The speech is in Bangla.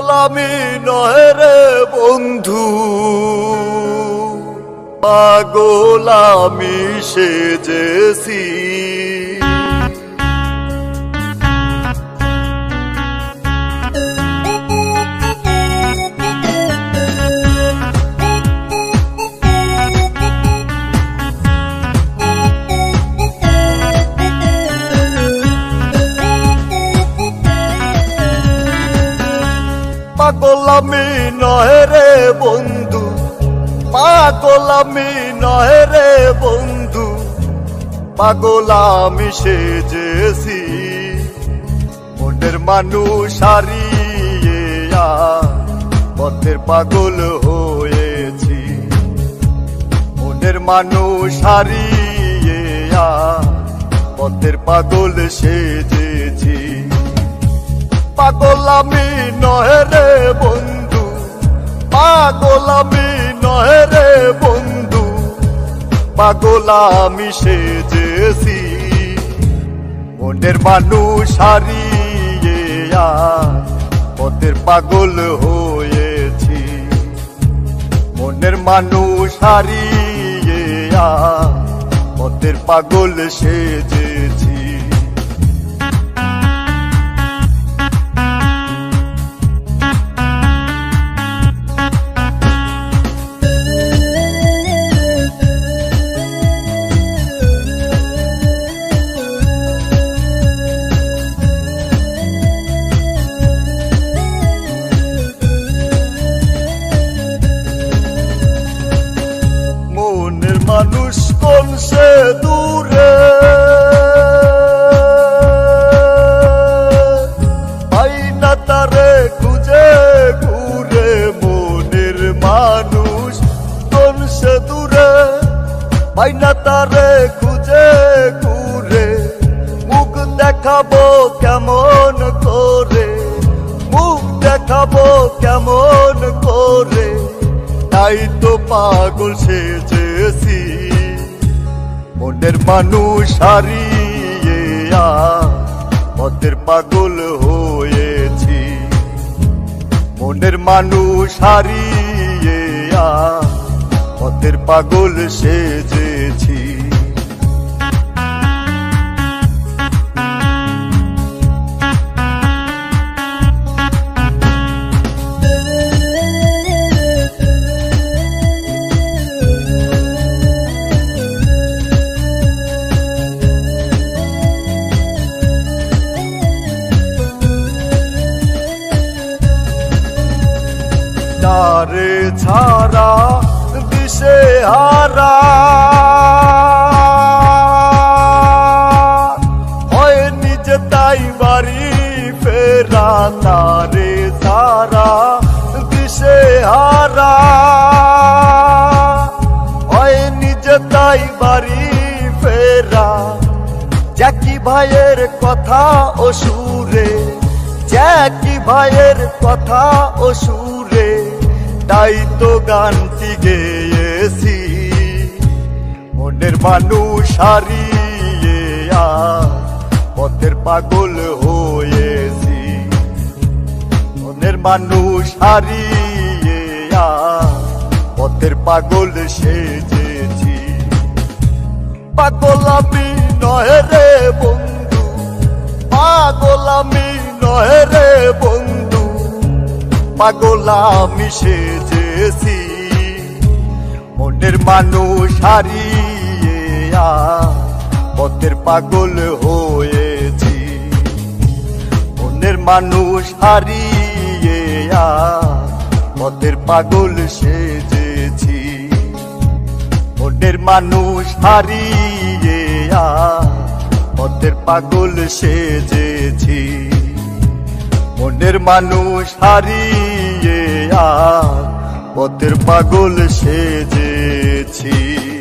আমি নয় রে বন্ধু। পাগল আমি সেজেছি। পাগল নহে রে বন্ধু, পাগল আমি নয় রে বন্ধু, পাগল আমি সেজেছি। মনের মানুষ হারিয়ে পথের পাগল হয়েছি। মনের মানুষ হারিয়ে পথের পাগল সেজেছি। পাগল আমি নয় রে বন্ধু পাগল আমি নয় রে বন্ধু পাগল আমি সেজেছি। মনের মানুষ হারিয়ে পথের পাগল হয়েছি। মনের মানুষ হারিয়ে পথের পাগল সেজেছি। পাই না তারে খুঁজে ঘুরে, মুখ দেখাবো কেমন করে, মুখ দেখাবো কেমন করে। তাই তো পাগল সেজেছি, মনের মানুষ হারিয়ে পথের পাগল হয়েছি। মনের মানুষ হারিয়ে পথের পাগল সেজেছি। তারে ছাড়া দিশে হারা। হয় নিজে তাই বাড়ি ফেরা তারে ছাড়া দিশে হারা। হয় নিজে তাই বাড়ি ফেরা। জ্যাকি ভাইয়ের কথা ও সুরে, জ্যাকি ভাইয়ের কথা ও সুরে, তাই তো গানটি গেয়েছি মনের মানুষ হারিয়ে পথের পাগল হয়েছি। মনের মানুষ হারিয়ে পথের পাগল সেজেছি। পাগল আমি নয় রে বন্ধু, পাগল আমি নয় রে বন্ধু, পাগল আমি সেজেছি। মনের মানুষ হারিয়ে পথের পাগল হয়েছি। মনের মানুষ হারিয়ে পথের পাগল সেজেছি। মনের মানুষ হারিয়ে পথের পাগল সেজেছি। মনের মানুষ হারিয়ে পথের পাগল 起。